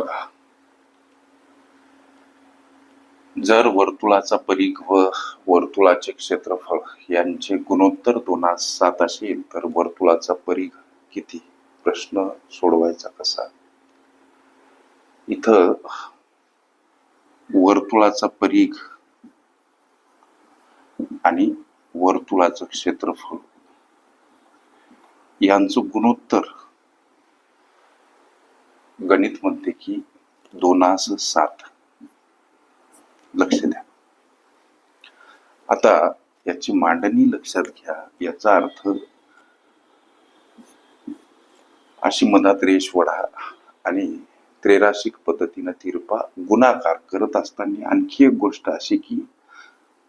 बघा. जर वर्तुळाचा परीघ व वर्तुळाचे क्षेत्रफळ यांचे गुणोत्तर दोनास सात असेल तर वर्तुळाचा परीघ किती? प्रश्न सोडवायचा कसा? इथं वर्तुळाचा परीघ आणि वर्तुळाचं क्षेत्रफळ. यांचं गुणोत्तर गणित म्हणते की दोनास सात. लक्ष द्या. आता याची मांडणी लक्षात घ्या. याचा अर्थ अशी मनात रेष वढा आणि त्रेराशिक पद्धतीनं तिरपा गुणाकार करत असताना आणखी एक गोष्ट अशी की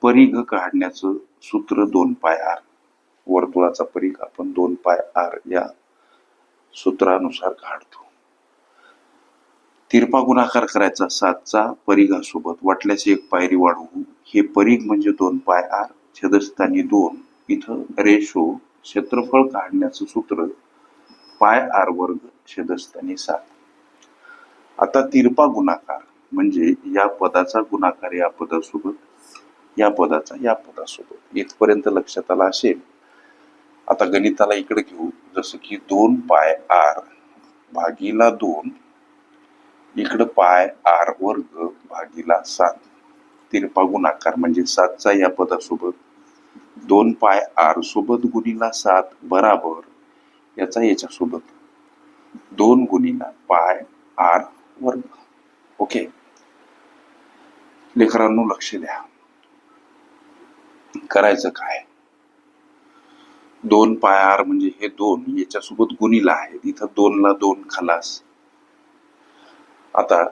परीघ काढण्याचं सूत्र दोन पाय आर. वर्तुळाचा परीघ आपण दोन पाय आर या सूत्रानुसार काढतो. तिरपा गुणाकार करायचा सातचा परिघासोबत. वाटल्यास एक पायरी वाढवू. हे परीघ म्हणजे दोन पाय आर छेदस्थानी दोन. इथं रेशो क्षेत्रफळ काढण्याचं सूत्र पाय आर वर्ग छेदस्थानी सात. आता तिरपा गुणाकार म्हणजे या पदाचा गुणाकार या पदासोबत या पदाचा या पदासोबत. इथपर्यंत लक्षात आला असेल? आता गणिताला इकडे घेऊ. जसं की दोन पाय आर भागीला दोन इकडं पाय आर वर्ग भागीला सात. तिरपा गुणाकार म्हणजे सातचा या पदासोबत. दोन पाय आर सोबत गुणीला सात बराबर याचा याच्यासोबत. दोन गुणीला पाय आर वर्ग. ओके? लेकरांनो लक्ष द्या. करायचं काय? दोन पाय आर म्हणजे हे दोन याच्यासोबत गुणीला आहेत इथं दोनला दोन खलास. आता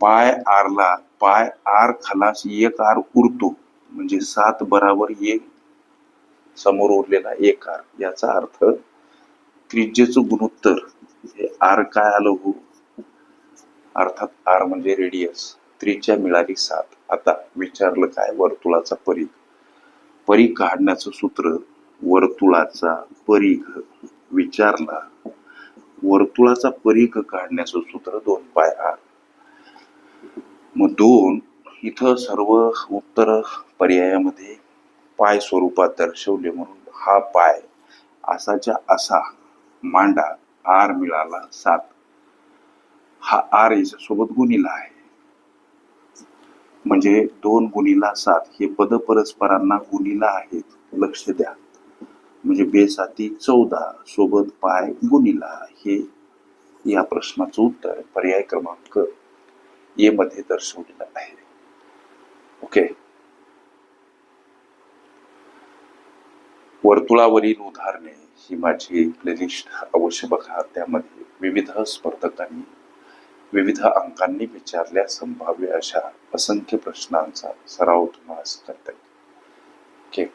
पाय आरला पाय आर खलास एक आर उरतो. म्हणजे सात बराबर एक. समोर उरलेला एक आर. याचा अर्थ त्रिज्येचं गुणोत्तर. हे आर काय आलं हो? अर्थात आर म्हणजे रेडियस त्रिज्या मिळाली सात. आता विचारलं काय? वर्तुळाचा परीघ. परीघ काढण्याचं सूत्र वर्तुळाचा परीघ. विचारला वर्तुळाचा परीघ काढण्याचं सूत्र दोन पाय आर. मग दोन इथं सर्व उत्तर पर्यायामध्ये पाय स्वरूपात दर्शवले म्हणून हा पाय असाच्या असा मांडा आर मिळाला सात. हा आर याच्यासोबत गुणीला आहे. म्हणजे दोन गुणीला सात हे पद परस्परांना गुणीला आहेत. लक्ष द्या. म्हणजे बेसाती चौदा सोबत पाय गुणीला हे या प्रश्नाचं उत्तर पर्याय क्रमांक ए मध्ये दर्शवलेलं आहे. ओके वर्तुळावरील उदाहरणे ही माझी प्लेलिस्ट अवश्य बघा. त्यामध्ये विविध स्पर्धकांनी विविध अंकांनी विचारल्या संभाव्य अशा असंख्य प्रश्नांचा सराव तुम्हाला करता येईल.